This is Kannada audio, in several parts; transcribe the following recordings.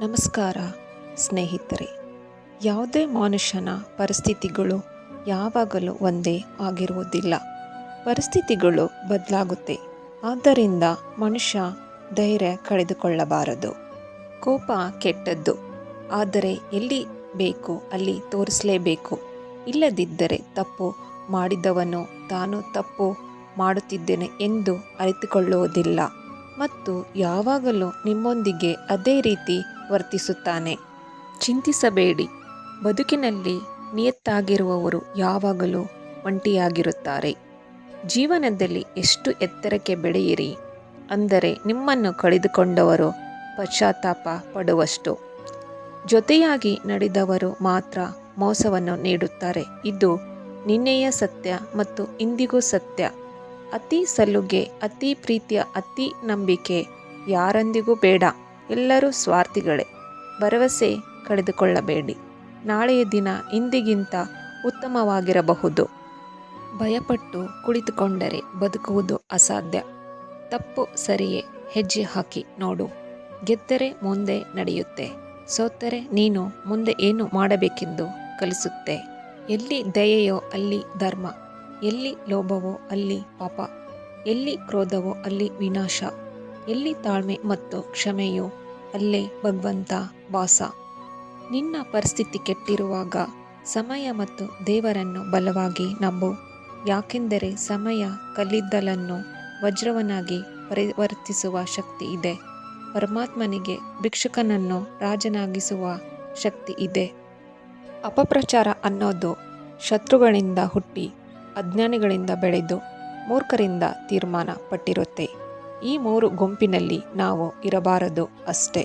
ನಮಸ್ಕಾರ, ಸ್ನೇಹಿತರೆ. ಯಾವುದೇ ಮನುಷ್ಯನ ಪರಿಸ್ಥಿತಿಗಳು ಯಾವಾಗಲೂ ಒಂದೇ ಆಗಿರುವುದಿಲ್ಲ. ಪರಿಸ್ಥಿತಿಗಳು ಬದಲಾಗುತ್ತೆ. ಆದ್ದರಿಂದ ಮನುಷ್ಯ ಧೈರ್ಯ ಕಳೆದುಕೊಳ್ಳಬಾರದು. ಕೋಪ ಕೆಟ್ಟದ್ದು. ಆದರೆ ಎಲ್ಲಿ ಬೇಕು ಅಲ್ಲಿ ತೋರಿಸಲೇಬೇಕು. ಇಲ್ಲದಿದ್ದರೆ ತಪ್ಪು ಮಾಡಿದವನು ತಾನು ತಪ್ಪು ಮಾಡುತ್ತಿದ್ದೇನೆ ಎಂದು ಅರಿತುಕೊಳ್ಳುವುದಿಲ್ಲ. ಮತ್ತು ಯಾವಾಗಲೂ ನಿಮ್ಮೊಂದಿಗೆ ಅದೇ ರೀತಿ ವರ್ತಿಸುತ್ತಾನೆ. ಚಿಂತಿಸಬೇಡಿ. ಬದುಕಿನಲ್ಲಿ ನಿಯತ್ತಾಗಿರುವವರು ಯಾವಾಗಲೂ ಒಂಟಿಯಾಗಿರುತ್ತಾರೆ. ಜೀವನದಲ್ಲಿ ಎಷ್ಟು ಎತ್ತರಕ್ಕೆ ಬೆಳೆಯಿರಿ. ಅಂದರೆ ನಿಮ್ಮನ್ನು ಕಳೆದುಕೊಂಡವರು ಪಶ್ಚಾತ್ತಾಪ ಪಡುವಷ್ಟು. ಜೊತೆಯಾಗಿ ನಡೆದವರು ಮಾತ್ರ ಮೋಸವನ್ನು ನೀಡುತ್ತಾರೆ. ಇದು ನಿನ್ನೆಯ ಸತ್ಯ ಮತ್ತು ಇಂದಿಗೂ ಸತ್ಯ. ಅತಿ ಸಲುಗೆ, ಅತಿ ಪ್ರೀತಿಯ, ಅತಿ ನಂಬಿಕೆ ಯಾರೊಂದಿಗೂ ಬೇಡ. ಎಲ್ಲರೂ ಸ್ವಾರ್ಥಿಗಳೇ. ಭರವಸೆ ಕಳೆದುಕೊಳ್ಳಬೇಡಿ. ನಾಳೆಯ ದಿನ ಇಂದಿಗಿಂತ ಉತ್ತಮವಾಗಿರಬಹುದು. ಭಯಪಟ್ಟು ಕುಳಿತುಕೊಂಡರೆ ಬದುಕುವುದು ಅಸಾಧ್ಯ. ತಪ್ಪು ಸರಿಯೇ. ಹೆಜ್ಜೆ ಹಾಕಿ ನೋಡು. ಗೆದ್ದರೆ ಮುಂದೆ ನಡೆಯುತ್ತೆ. ಸೋತರೆ ನೀನು ಮುಂದೆ ಏನು ಮಾಡಬೇಕೆಂದು ಕಲಿಸುತ್ತೆ. ಎಲ್ಲಿ ದಯೆಯೋ ಅಲ್ಲಿ ಧರ್ಮ. ಎಲ್ಲಿ ಲೋಭವೋ ಅಲ್ಲಿ ಪಾಪ. ಎಲ್ಲಿ ಕ್ರೋಧವೋ ಅಲ್ಲಿ ವಿನಾಶ. ಎಲ್ಲಿ ತಾಳ್ಮೆ ಮತ್ತು ಕ್ಷಮೆಯೋ ಅಲ್ಲೇ ಭಗವಂತ ವಾಸ. ನಿನ್ನ ಪರಿಸ್ಥಿತಿ ಕೆಟ್ಟಿರುವಾಗ ಸಮಯ ಮತ್ತು ದೇವರನ್ನು ಬಲವಾಗಿ ನಂಬು. ಯಾಕೆಂದರೆ ಸಮಯ ಕಲ್ಲಿದ್ದಲನ್ನು ವಜ್ರವನಾಗಿ ಪರಿವರ್ತಿಸುವ ಶಕ್ತಿ ಇದೆ. ಪರಮಾತ್ಮನಿಗೆ ಭಿಕ್ಷುಕನನ್ನು ರಾಜನಾಗಿಸುವ ಶಕ್ತಿ ಇದೆ. ಅಪಪ್ರಚಾರ ಅನ್ನೋದು ಶತ್ರುಗಳಿಂದ ಹುಟ್ಟಿ ಅಜ್ಞಾನಿಗಳಿಂದ ಬೆಳೆದು ಮೂರ್ಖರಿಂದ ತೀರ್ಮಾನ ಪಟ್ಟಿರುತ್ತೆ ಈ ಮೂರು ಗುಂಪಿನಲ್ಲಿ ನಾವು ಇರಬಾರದು ಅಷ್ಟೇ.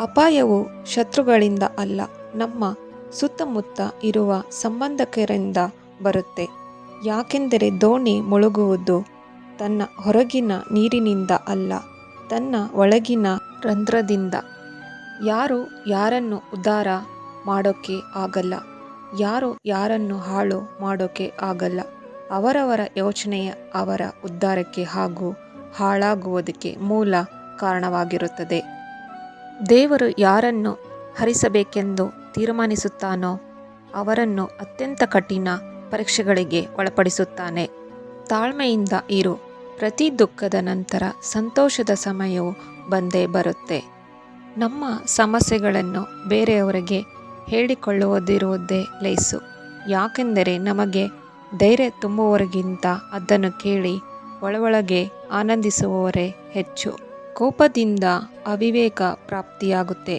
ಅಪಾಯವು ಶತ್ರುಗಳಿಂದ ಅಲ್ಲ, ನಮ್ಮ ಸುತ್ತಮುತ್ತ ಇರುವ ಸಂಬಂಧಕರಿಂದ ಬರುತ್ತೆ. ಯಾಕೆಂದರೆ ದೋಣಿ ಮುಳುಗುವುದು ತನ್ನ ಹೊರಗಿನ ನೀರಿನಿಂದ ಅಲ್ಲ, ತನ್ನ ಒಳಗಿನ ರಂಧ್ರದಿಂದ. ಯಾರು ಯಾರನ್ನು ಉದ್ಧಾರ ಮಾಡೋಕ್ಕೆ ಆಗಲ್ಲ, ಯಾರು ಯಾರನ್ನು ಹಾಳು ಮಾಡೋಕ್ಕೆ ಆಗಲ್ಲ, ಅವರವರ ಯೋಚನೆಯ ಅವರ ಉದ್ಧಾರಕ್ಕೆ ಹಾಗೂ ಹಾಳಾಗುವುದಕ್ಕೆ ಮೂಲ ಕಾರಣವಾಗಿರುತ್ತದೆ. ದೇವರು ಯಾರನ್ನು ಹರಿಸಬೇಕೆಂದು ತೀರ್ಮಾನಿಸುತ್ತಾನೋ ಅವರನ್ನು ಅತ್ಯಂತ ಕಠಿಣ ಪರೀಕ್ಷೆಗಳಿಗೆ ಒಳಪಡಿಸುತ್ತಾನೆ. ತಾಳ್ಮೆಯಿಂದ ಇರು. ಪ್ರತಿ ದುಃಖದ ನಂತರ ಸಂತೋಷದ ಸಮಯವು ಬಂದೇ ಬರುತ್ತೆ. ನಮ್ಮ ಸಮಸ್ಯೆಗಳನ್ನು ಬೇರೆಯವರಿಗೆ ಹೇಳಿಕೊಳ್ಳುವುದಿರುವುದೇ ಲೇಸು. ಯಾಕೆಂದರೆ ನಮಗೆ ಧೈರ್ಯ ತುಂಬುವವರಿಗಿಂತ ಅದನ್ನು ಕೇಳಿ ಒಳಗೊಳಗೆ ಆನಂದಿಸುವವರೇ ಹೆಚ್ಚು. ಕೋಪದಿಂದ ಅವಿವೇಕ ಪ್ರಾಪ್ತಿಯಾಗುತ್ತೆ.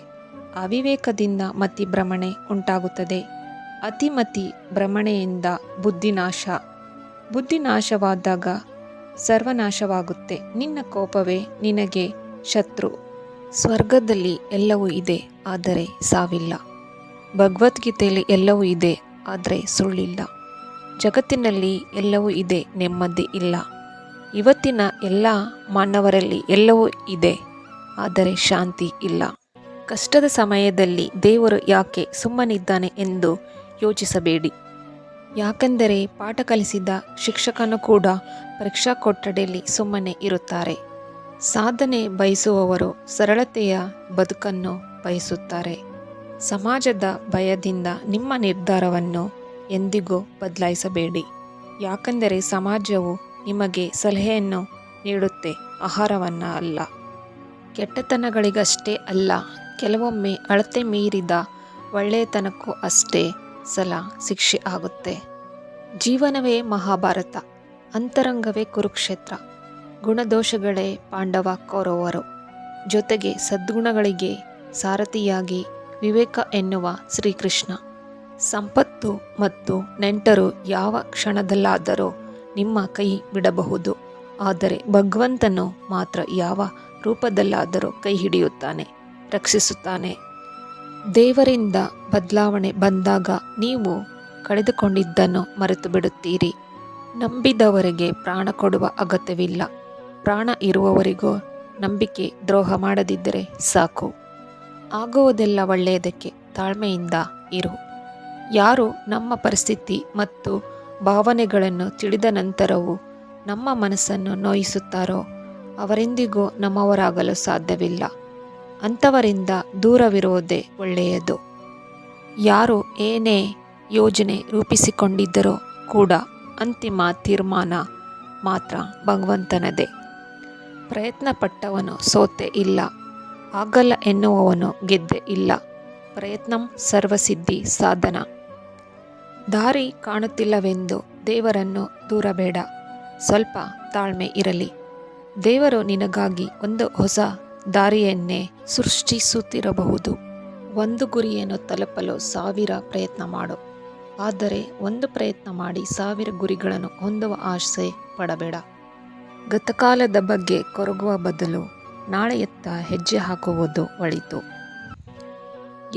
ಅವಿವೇಕದಿಂದ ಮತಿಭ್ರಮಣೆ ಉಂಟಾಗುತ್ತದೆ. ಅತಿಮತಿ ಭ್ರಮಣೆಯಿಂದ ಬುದ್ಧಿನಾಶ ಬುದ್ಧಿನಾಶವಾದಾಗ ಸರ್ವನಾಶವಾಗುತ್ತೆ. ನಿನ್ನ ಕೋಪವೇ ನಿನಗೆ ಶತ್ರು. ಸ್ವರ್ಗದಲ್ಲಿ ಎಲ್ಲವೂ ಇದೆ, ಆದರೆ ಸಾವಿಲ್ಲ. ಭಗವದ್ಗೀತೆಯಲ್ಲಿ ಎಲ್ಲವೂ ಇದೆ, ಆದರೆ ಸುಳ್ಳಿಲ್ಲ. ಜಗತ್ತಿನಲ್ಲಿ ಎಲ್ಲವೂ ಇದೆ, ನೆಮ್ಮದಿ ಇಲ್ಲ. ಇವತ್ತಿನ ಎಲ್ಲ ಮಾನವರಲ್ಲಿ ಎಲ್ಲವೂ ಇದೆ, ಆದರೆ ಶಾಂತಿ ಇಲ್ಲ. ಕಷ್ಟದ ಸಮಯದಲ್ಲಿ ದೇವರು ಯಾಕೆ ಸುಮ್ಮನಿದ್ದಾನೆ ಎಂದು ಯೋಚಿಸಬೇಡಿ. ಯಾಕೆಂದರೆ ಪಾಠ ಕಲಿಸಿದ ಶಿಕ್ಷಕನು ಕೂಡ ಪರೀಕ್ಷಾ ಕೊಠಡಿಯಲ್ಲಿ ಸುಮ್ಮನೆ ಇರುತ್ತಾರೆ. ಸಾಧನೆ ಬಯಸುವವರು ಸರಳತೆಯ ಬದುಕನ್ನು ಬಯಸುತ್ತಾರೆ. ಸಮಾಜದ ಭಯದಿಂದ ನಿಮ್ಮ ನಿರ್ಧಾರವನ್ನು ಎಂದಿಗೂ ಬದಲಾಯಿಸಬೇಡಿ. ಯಾಕೆಂದರೆ ಸಮಾಜವು ನಿಮಗೆ ಸಲಹೆಯನ್ನು ನೀಡುತ್ತೆ, ಆಹಾರವನ್ನ ಅಲ್ಲ. ಕೆಟ್ಟತನಗಳಿಗಷ್ಟೇ ಅಲ್ಲ, ಕೆಲವೊಮ್ಮೆ ಅಳತೆ ಮೀರಿದ ಒಳ್ಳೆಯತನಕ್ಕೂ ಅಷ್ಟೇ ಸಲ ಶಿಕ್ಷೆ ಆಗುತ್ತೆ. ಜೀವನವೇ ಮಹಾಭಾರತ, ಅಂತರಂಗವೇ ಕುರುಕ್ಷೇತ್ರ. ಗುಣದೋಷಗಳೇ ಪಾಂಡವ ಕೌರವರು. ಜೊತೆಗೆ ಸದ್ಗುಣಗಳಿಗೆ ಸಾರಥಿಯಾಗಿ ವಿವೇಕ ಎನ್ನುವ ಶ್ರೀಕೃಷ್ಣ. ಸಂಪತ್ತು ಮತ್ತು ನೆಂಟರು ಯಾವ ಕ್ಷಣದಲ್ಲಾದರೂ ನಿಮ್ಮ ಕೈ ಬಿಡಬಹುದು. ಆದರೆ ಭಗವಂತನು ಮಾತ್ರ ಯಾವ ರೂಪದಲ್ಲಾದರೂ ಕೈ ಹಿಡಿಯುತ್ತಾನೆ, ರಕ್ಷಿಸುತ್ತಾನೆ. ದೇವರಿಂದ ಬದಲಾವಣೆ ಬಂದಾಗ ನೀವು ಕಳೆದುಕೊಂಡಿದ್ದನ್ನು ಮರೆತು ಬಿಡುತ್ತೀರಿ ನಂಬಿದವರಿಗೆ ಪ್ರಾಣ ಕೊಡುವ ಅಗತ್ಯವಿಲ್ಲ. ಪ್ರಾಣ ಇರುವವರಿಗೂ ನಂಬಿಕೆ ದ್ರೋಹ ಮಾಡದಿದ್ದರೆ ಸಾಕು. ಆಗುವುದೆಲ್ಲ ಒಳ್ಳೆಯದಕ್ಕೆ ತಾಳ್ಮೆಯಿಂದ ಇರು. ಯಾರು ನಮ್ಮ ಪರಿಸ್ಥಿತಿ ಮತ್ತು ಭಾವನೆಗಳನ್ನು ತಿಳಿದ ನಂತರವೂ ನಮ್ಮ ಮನಸ್ಸನ್ನು ನೋಯಿಸುತ್ತಾರೋ? ಅವರೆಂದಿಗೂ ನಮ್ಮವರಾಗಲು ಸಾಧ್ಯವಿಲ್ಲ. ಅಂಥವರಿಂದ ದೂರವಿರುವುದೇ ಒಳ್ಳೆಯದು. ಯಾರು ಏನೇ ಯೋಜನೆ ರೂಪಿಸಿಕೊಂಡಿದ್ದರೂ ಕೂಡ ಅಂತಿಮ ತೀರ್ಮಾನ ಮಾತ್ರ ಭಗವಂತನದೇ. ಪ್ರಯತ್ನಪಟ್ಟವನು ಸೋತೆ ಇಲ್ಲ. ಆಗಲ್ಲ ಎನ್ನುವವನು ಗೆದ್ದೆ ಇಲ್ಲ. ಪ್ರಯತ್ನಂ ಸರ್ವಸಿದ್ಧಿ ಸಾಧನ. ದಾರಿ ಕಾಣುತ್ತಿಲ್ಲವೆಂದು ದೇವರನ್ನು ದೂರಬೇಡ. ಸ್ವಲ್ಪ ತಾಳ್ಮೆ ಇರಲಿ. ದೇವರು ನಿನಗಾಗಿ ಒಂದು ಹೊಸ ದಾರಿಯನ್ನೇ ಸೃಷ್ಟಿಸುತ್ತಿರಬಹುದು. ಒಂದು ಗುರಿಯನ್ನು ತಲುಪಲು ಸಾವಿರ ಪ್ರಯತ್ನ ಮಾಡು. ಆದರೆ ಒಂದು ಪ್ರಯತ್ನ ಮಾಡಿ ಸಾವಿರ ಗುರಿಗಳನ್ನು ಹೊಂದುವ ಆಸೆ ಪಡಬೇಡ. ಗತಕಾಲದ ಬಗ್ಗೆ ಕೊರಗುವ ಬದಲು ನಾಳೆಯತ್ತ ಹೆಜ್ಜೆ ಹಾಕುವುದು ಒಳಿತು.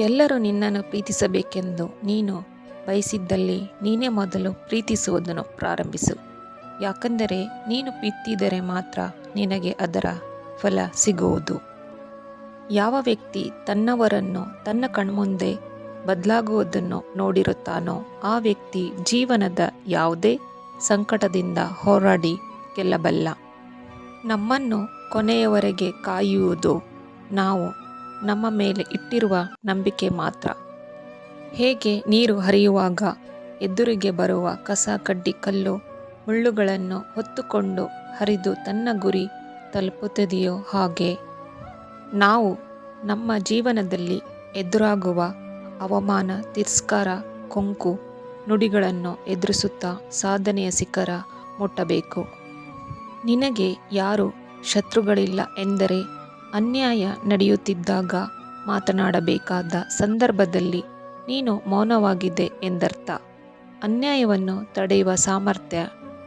ಎಲ್ಲರೂ ನಿನ್ನನ್ನು ಪ್ರೀತಿಸಬೇಕೆಂದು ನೀನು ಬಯಸಿದ್ದಲ್ಲಿ ನೀನೇ ಮೊದಲು ಪ್ರೀತಿಸುವುದನ್ನು ಪ್ರಾರಂಭಿಸು. ಯಾಕಂದರೆ ನೀನು ಪ್ರೀತಿದರೆ ಮಾತ್ರ ನಿನಗೆ ಅದರ ಫಲ ಸಿಗುವುದು. ಯಾವ ವ್ಯಕ್ತಿ ತನ್ನವರನ್ನು ತನ್ನ ಕಣ್ಮುಂದೆ ಬದಲಾಗುವುದನ್ನು ನೋಡಿರುತ್ತಾನೋ ಆ ವ್ಯಕ್ತಿ ಜೀವನದ ಯಾವುದೇ ಸಂಕಟದಿಂದ ಹೋರಾಡಿ ಗೆಲ್ಲಬಲ್ಲ. ನಮ್ಮನ್ನು ಕೊನೆಯವರೆಗೆ ಕಾಯುವುದು ನಾವು ನಮ್ಮ ಮೇಲೆ ಇಟ್ಟಿರುವ ನಂಬಿಕೆ ಮಾತ್ರ. ಹೇಗೆ ನೀರು ಹರಿಯುವಾಗ ಎದುರಿಗೆ ಬರುವ ಕಸ, ಕಡ್ಡಿ, ಕಲ್ಲು, ಮುಳ್ಳುಗಳನ್ನು ಹೊತ್ತುಕೊಂಡು ಹರಿದು ತನ್ನ ಗುರಿ ತಲುಪುತ್ತದೆಯೋ ಹಾಗೆ? ನಾವು ನಮ್ಮ ಜೀವನದಲ್ಲಿ ಎದುರಾಗುವ ಅವಮಾನ, ತಿರಸ್ಕಾರ, ಕೊಂಕು, ನುಡಿಗಳನ್ನು ಎದುರಿಸುತ್ತಾ ಸಾಧನೆಯ ಶಿಖರ ಮುಟ್ಟಬೇಕು. ನಿನಗೆ ಯಾರು ಶತ್ರುಗಳಿಲ್ಲ ಎಂದರೆ ಅನ್ಯಾಯ ನಡೆಯುತ್ತಿದ್ದಾಗ ಮಾತನಾಡಬೇಕಾದ ಸಂದರ್ಭದಲ್ಲಿ ನೀನು ಮೌನವಾಗಿದ್ದೆ ಎಂದರ್ಥ. ಅನ್ಯಾಯವನ್ನು ತಡೆಯುವ ಸಾಮರ್ಥ್ಯ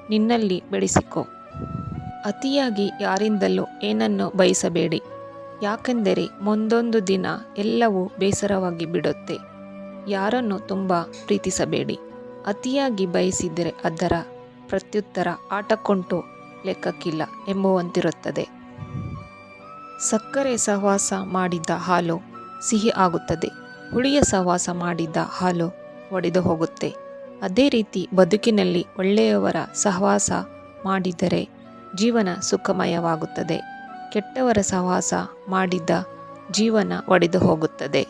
ನಿನ್ನಲ್ಲಿ ಬೆಳೆಸಿಕೊ. ಅತಿಯಾಗಿ ಯಾರಿಂದಲೂ ಏನನ್ನು ಬಯಸಬೇಡಿ. ಯಾಕೆಂದರೆ ಮುಂದೊಂದು ದಿನ ಎಲ್ಲವೂ ಬೇಸರವಾಗಿ ಬಿಡುತ್ತೆ. ಯಾರನ್ನು ತುಂಬ ಪ್ರೀತಿಸಬೇಡಿ. ಅತಿಯಾಗಿ ಬಯಸಿದರೆ ಅದರ ಪ್ರತ್ಯುತ್ತರ ಆಟಕೊಂಟು ಲೆಕ್ಕಕ್ಕಿಲ್ಲ ಎಂಬುವಂತಿರುತ್ತದೆ. ಸಕ್ಕರೆ ಸಹವಾಸ ಮಾಡಿದ ಹಾಲು ಸಿಹಿ ಆಗುತ್ತದೆ. ಹುಳಿಯ ಸಹವಾಸ ಮಾಡಿದ್ದ ಹಾಲು ಒಡೆದು ಹೋಗುತ್ತೆ. ಅದೇ ರೀತಿ ಬದುಕಿನಲ್ಲಿ ಒಳ್ಳೆಯವರ ಸಹವಾಸ ಮಾಡಿದರೆ ಜೀವನ ಸುಖಮಯವಾಗುತ್ತದೆ. ಕೆಟ್ಟವರ ಸಹವಾಸ ಮಾಡಿದ ಜೀವನ ಒಡೆದು ಹೋಗುತ್ತದೆ.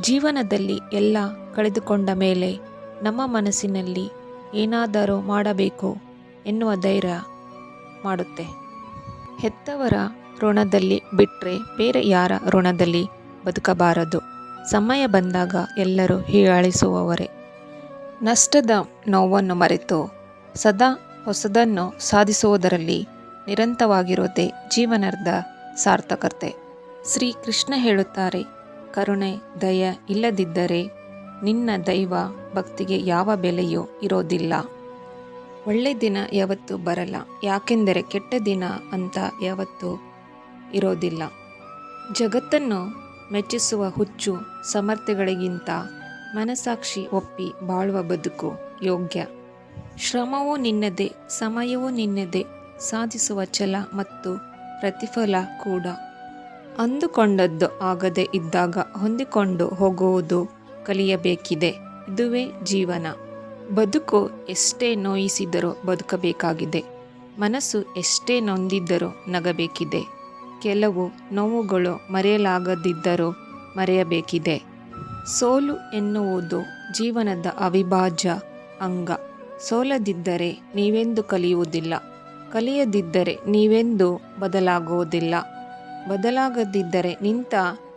ಜೀವನದಲ್ಲಿ ಎಲ್ಲ ಕಳೆದುಕೊಂಡ ಮೇಲೆ ನಮ್ಮ ಮನಸ್ಸಿನಲ್ಲಿ ಏನಾದರೂ ಮಾಡಬೇಕು ಎನ್ನುವ ಧೈರ್ಯ ಮಾಡುತ್ತೆ. ಹೆತ್ತವರ ಋಣದಲ್ಲಿ ಬಿಟ್ಟರೆ ಬೇರೆ ಯಾರ ಋಣದಲ್ಲಿ ಬದುಕಬಾರದು. ಸಮಯ ಬಂದಾಗ ಎಲ್ಲರೂ ಹೀಯಾಳಿಸುವವರೇ. ನಷ್ಟದ ನೋವನ್ನು ಮರೆತು ಸದಾ ಹೊಸದನ್ನು ಸಾಧಿಸುವುದರಲ್ಲಿ ನಿರಂತರವಾಗಿರೋದೇ ಜೀವನದ ಸಾರ್ಥಕತೆ. ಶ್ರೀ ಕೃಷ್ಣ ಹೇಳುತ್ತಾರೆ, ಕರುಣೆ, ದಯ ಇಲ್ಲದಿದ್ದರೆ ನಿನ್ನ ದೈವ ಭಕ್ತಿಗೆ ಯಾವ ಬೆಲೆಯೂ ಇರೋದಿಲ್ಲ. ಒಳ್ಳೆ ದಿನ ಯಾವತ್ತು ಬರಲ್ಲ, ಯಾಕೆಂದರೆ ಕೆಟ್ಟ ದಿನ ಅಂತ ಯಾವತ್ತು ಇರೋದಿಲ್ಲ. ಜಗತ್ತನ್ನು ಮೆಚ್ಚಿಸುವ ಹುಚ್ಚು ಸಮರ್ಥೆಗಳಿಗಿಂತ ಮನಸಾಕ್ಷಿ ಒಪ್ಪಿ ಬಾಳುವ ಬದುಕು ಯೋಗ್ಯ. ಶ್ರಮವೂ ನಿನ್ನದೆ, ಸಮಯವೂ ನಿನ್ನದೆ, ಸಾಧಿಸುವ ಛಲ ಮತ್ತು ಪ್ರತಿಫಲ ಕೂಡ. ಅಂದುಕೊಂಡದ್ದು ಆಗದೆ ಇದ್ದಾಗ ಹೊಂದಿಕೊಂಡು ಹೋಗುವುದು ಕಲಿಯಬೇಕಿದೆ, ಇದುವೇ ಜೀವನ. ಬದುಕು ಎಷ್ಟೇ ನೋಯಿಸಿದರೂ ಬದುಕಬೇಕಾಗಿದೆ, ಮನಸ್ಸು ಎಷ್ಟೇ ನೊಂದಿದ್ದರೂ ನಗಬೇಕಿದೆ. ಕೆಲವು ನೋವುಗಳು ಮರೆಯಲಾಗದಿದ್ದರೂ ಮರೆಯಬೇಕಿದೆ. ಸೋಲು ಎನ್ನುವುದು ಜೀವನದ ಅವಿಭಾಜ್ಯ ಅಂಗ. ಸೋಲದಿದ್ದರೆ ನೀವೆಂದು ಕಲಿಯುವುದಿಲ್ಲ. ಕಲಿಯದಿದ್ದರೆ ನೀವೆಂದು ಬದಲಾಗುವುದಿಲ್ಲ. ಬದಲಾಗದಿದ್ದರೆ ನಿಂತ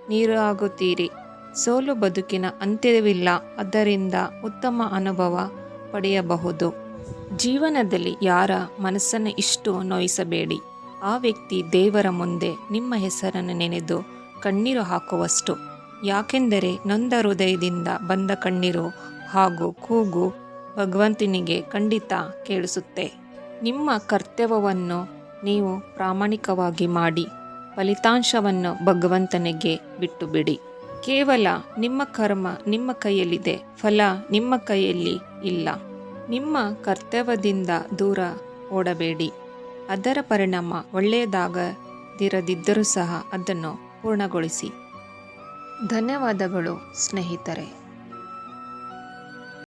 ನೀರು ಆಗುತ್ತೀರಿ ಸೋಲು ಬದುಕಿನ ಅಂತ್ಯವಿಲ್ಲ. ಅದರಿಂದ ಉತ್ತಮ ಅನುಭವ ಪಡೆಯಬಹುದು. ಜೀವನದಲ್ಲಿ ಯಾರ ಮನಸ್ಸನ್ನು ಇಷ್ಟು ನೋಯಿಸಬೇಡಿ. ಆ ವ್ಯಕ್ತಿ ದೇವರ ಮುಂದೆ ನಿಮ್ಮ ಹೆಸರನ್ನು ನೆನೆದು ಕಣ್ಣೀರು ಹಾಕುವಷ್ಟು. ಯಾಕೆಂದರೆ ನೊಂದ ಹೃದಯದಿಂದ ಬಂದ ಕಣ್ಣೀರು ಹಾಗೂ ಕೂಗು ಭಗವಂತನಿಗೆ ಖಂಡಿತ ಕೇಳಿಸುತ್ತೆ. ನಿಮ್ಮ ಕರ್ತವ್ಯವನ್ನು ನೀವು ಪ್ರಾಮಾಣಿಕವಾಗಿ ಮಾಡಿ. ಫಲಿತಾಂಶವನ್ನು ಭಗವಂತನಿಗೆ ಬಿಟ್ಟು ಬಿಡಿ ಕೇವಲ ನಿಮ್ಮ ಕರ್ಮ ನಿಮ್ಮ ಕೈಯಲ್ಲಿದೆ, ಫಲ ನಿಮ್ಮ ಕೈಯಲ್ಲಿ ಇಲ್ಲ. ನಿಮ್ಮ ಕರ್ತವ್ಯದಿಂದ ದೂರ ಓಡಬೇಡಿ. ಅದರ ಪರಿಣಾಮ ಒಳ್ಳೆಯದಾಗದಿರದಿದ್ದರೂ ಸಹ ಅದನ್ನು ಪೂರ್ಣಗೊಳಿಸಿ. ಧನ್ಯವಾದಗಳು ಸ್ನೇಹಿತರೆ.